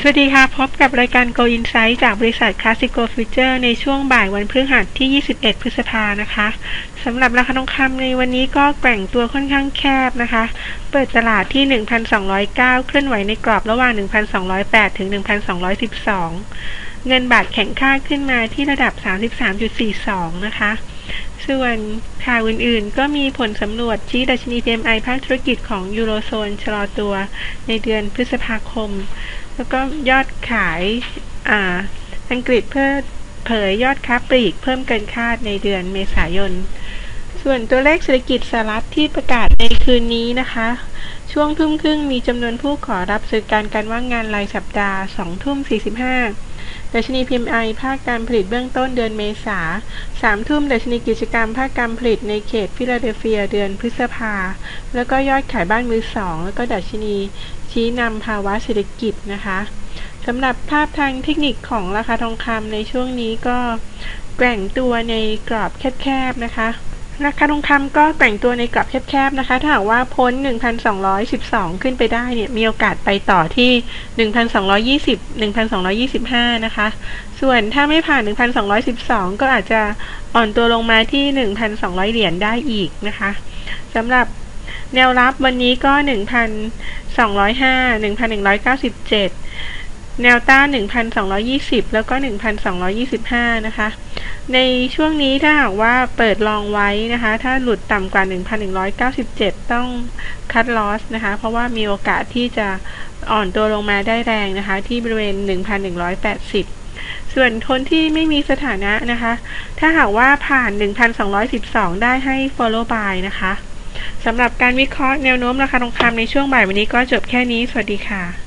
สวัสดีค่ะ พบกับรายการ Go Insight จากบริษัท Classico Future ในช่วงบ่ายวันพฤหัสที่ 21 พฤษภานะคะสำหรับราคาทองคำในวันนี้ก็แกว่งตัวค่อนข้างแคบนะคะ เปิดตลาดที่ 1,209 เคลื่อนไหวในกรอบระหว่าง 1,208 ถึง 1,212 เงินบาทแข็งค่าขึ้นมาที่ระดับ 33.42 นะคะ ส่วนข่าวอื่นๆ ก็มีผลสำรวจชี้ดัชนี PMI ภาคธุรกิจของยูโรโซนชะลอตัวในเดือนพฤษภาคม แล้วก็ยอดขายอ่าอังกฤษเพื่อเผยยอดค้าปลีกเพิ่มเกินคาดในเดือนเมษายน ส่วนตัวเลขเศรษฐกิจสหรัฐที่ประกาศในคืนนี้นะคะ ช่วงทุ่มครึ่งมีจำนวนผู้ขอรับสื่อการการว่างงานรายสัปดาห์2ทุ่ม45 ดัชนี PMI ภาคการผลิตเบื้องต้นเดือนเมษา3ทุ่มดัชนีกิจกรรมภาคการผลิตในเขตฟิลาเดลเฟียเดือนพฤษภา แล้วก็ยอดขายบ้านมือสอง แล้วก็ดัชนีชี้นำภาวะเศรษฐกิจนะคะสำหรับภาพทางเทคนิคของราคาทองคำในช่วงนี้ก็แกว่งตัวในกรอบแคบๆนะคะ ราคาทองคำก็แกว่งตัวในกรอบแคบๆนะคะ ถ้าหากว่าพ้น 1,212 ขึ้นไปได้เนี่ยมีโอกาสไปต่อที่ 1,220 1,225 นะคะ ส่วนถ้าไม่ผ่าน 1,212 ก็อาจจะอ่อนตัวลงมาที่ 1,200 เหรียญได้อีกนะคะสำหรับแนวรับวันนี้ก็ 1,205 1,197 แนวต้าน 1,220 แล้วก็ 1,225 นะคะ ในช่วงนี้ถ้าหากว่าเปิดลองไว้นะคะ ถ้าหลุดต่ำกว่า 1,197 ต้องคัดลอสนะคะ เพราะว่ามีโอกาสที่จะอ่อนตัวลงมาได้แรงนะคะ ที่บริเวณ 1,180 ส่วนคนที่ไม่มีสถานะนะคะ ถ้าหากว่าผ่าน 1,212 ได้ให้ follow by นะคะสำหรับการวิเคราะห์แนวโน้มราคาทองคำในช่วงบ่ายวันนี้ก็จบแค่นี้ สวัสดีค่ะ